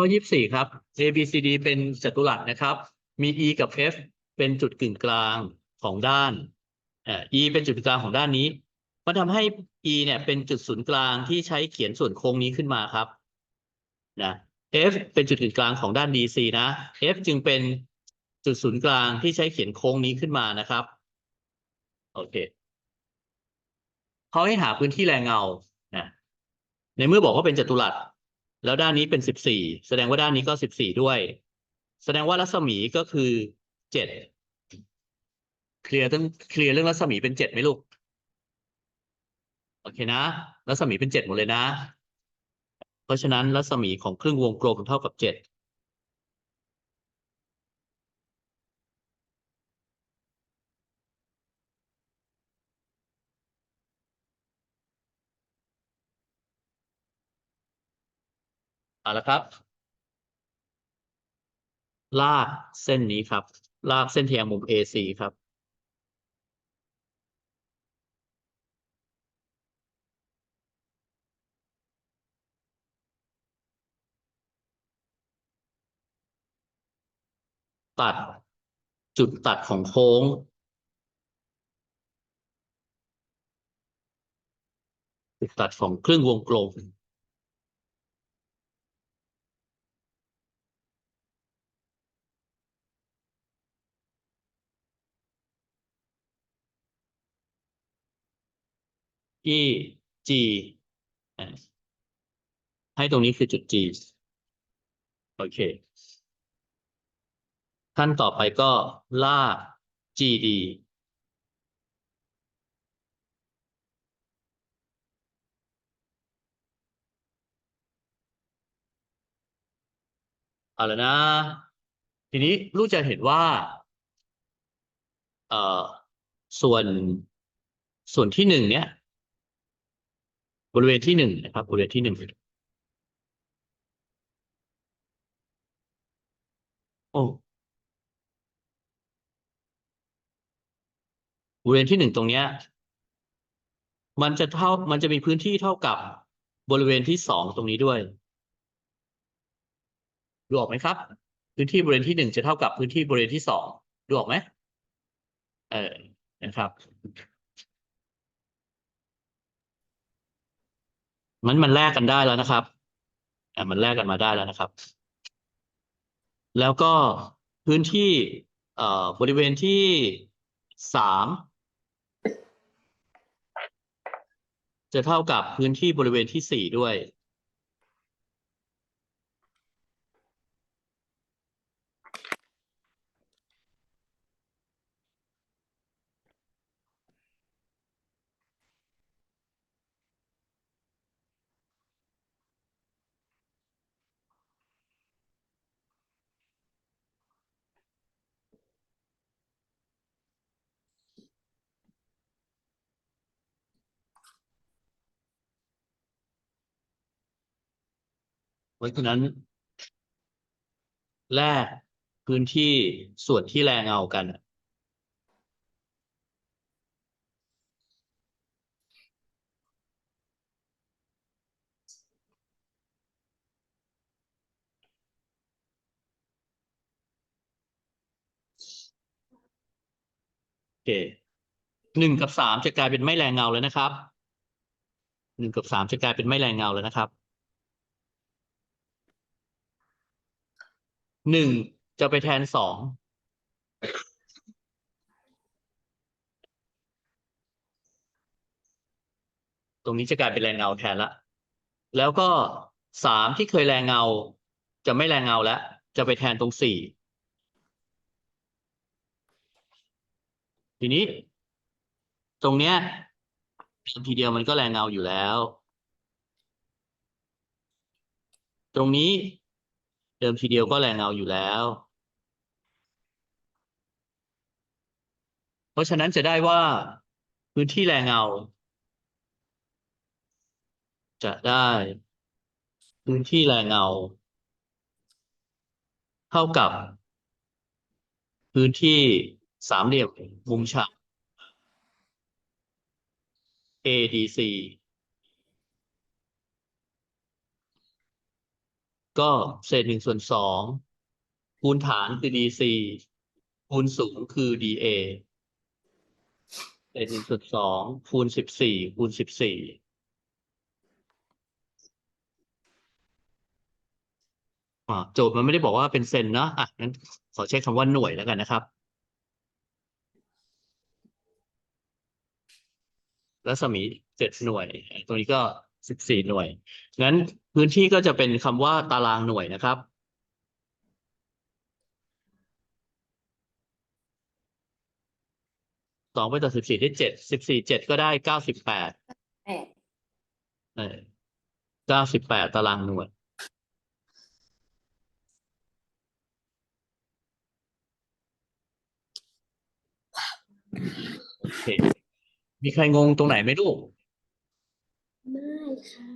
ข้อยี่สิบสี่ครับ A B C D เป็นจัตุรัสนะครับ มี E กับ F เป็นจุดกึ่งกลางของด้านเอ่อ E เป็นจุดกึ่งกลางของด้านนี้ มันทำให้ E เนี่ยเป็นจุดศูนย์กลางที่ใช้เขียนส่วนโค้งนี้ขึ้นมาครับนะ F เป็นจุดกึ่งกลางของด้าน DC นะ F จึงเป็นจุดศูนย์กลางที่ใช้เขียนโค้งนี้ขึ้นมานะครับ โอเคเขาให้หาพื้นที่แรงเงานะในเมื่อบอกว่าเป็นจัตุรัส แล้วด้านนี้เป็นสิบสี่แสดงว่าด้านนี้ก็สิบสี่ด้วย แสดงว่ารัศมีก็คือเจ็ดเคลียร์ต้องเคลียร์เรื่องรัศมีเป็นเจ็ดไหมลูกโอเคนะ รัศมีเป็นเจ็ดหมดเลยนะ เพราะฉะนั้นรัศมีของครึ่งวงกลมเท่ากับเจ็ด เอาละครับ ลากเส้นนี้ครับ ลากเส้นเทียงมุม AC ครับ ตัดจุดตัดของโค้งจุดตัดของครึ่งวงกลม E G อะให้ตรงนี้คือจุด G โอเค ขั้นต่อไปก็ลาก GD เอาแล้วนะ ทีนี้ลูกจะเห็นว่า เอ่อ ส่วน ส่วนที่หนึ่งเนี้ย บริเวณที่หนึ่งนะครับ บริเวณที่หนึ่งโอ้บริเวณที่หนึ่งตรงเนี้ย มันจะเท่ามันจะมีพื้นที่เท่ากับบริเวณที่สองตรงนี้ด้วยดูออกไหมครับ พื้นที่บริเวณที่หนึ่งจะเท่ากับพื้นที่บริเวณที่สองดูออกไหมเออนะครับ มันมันแลกกันได้แล้วนะครับอ่ามันแลกกันมาได้แล้วนะครับ แล้วก็พื้นที่เอ่อบริเวณที่สามจะเท่ากับพื้นที่บริเวณที่สี่ด้วย เพราะฉะนั้น แลกพื้นที่ส่วนที่แรงเงากัน โอเคหนึ่งกับสามจะกลายเป็นไม่แรงเงาแล้วนะครับหนึ่งกับสามจะกลายเป็นไม่แรงเงาแล้วนะครับ หนึ่งจะไปแทนสองตรงนี้จะกลายเป็นแรงเงาแทนละ แล้วก็สามที่เคยแรงเงา จะไม่แรงเงาแล้วจะไปแทนตรงสี่ทีนี้ ตรงเนี้ยทีเดียวมันก็แรงเงาอยู่แล้ว ตรงนี้ เดิมทีเดียวก็แรงเงาอยู่แล้ว เพราะฉะนั้นจะได้ว่าพื้นที่แรงเงาจะได้พื้นที่แรงเงาเท่ากับ พื้นที่สามเหลี่ยมมุมฉาก ADC ก็เศษหนึ่งส่วนสองคูณฐานคือ dc คูณสูงคือ dA เศษหนึ่งส่วนสองคูณสิบสี่คูณสิบสี่อ่าโจทย์มันไม่ได้บอกว่าเป็นเซนเนาะอะงั้นขอใช้คำว่าหน่วยแล้วกันนะครับ รัศมีเจ็ดหน่วย ตรงนี้ก็สิบสี่หน่วย งั้น พื้นที่ก็จะเป็นคำว่าตารางหน่วยนะครับ สองไปต่อสิบสี่ได้เจ็ด สิบสี่เจ็ดก็ได้เก้าสิบแปดแปดเออเก้าสิบแปดตารางหน่วย โอเค มีใครงงตรงไหนไหมลูก ไม่ค่ะ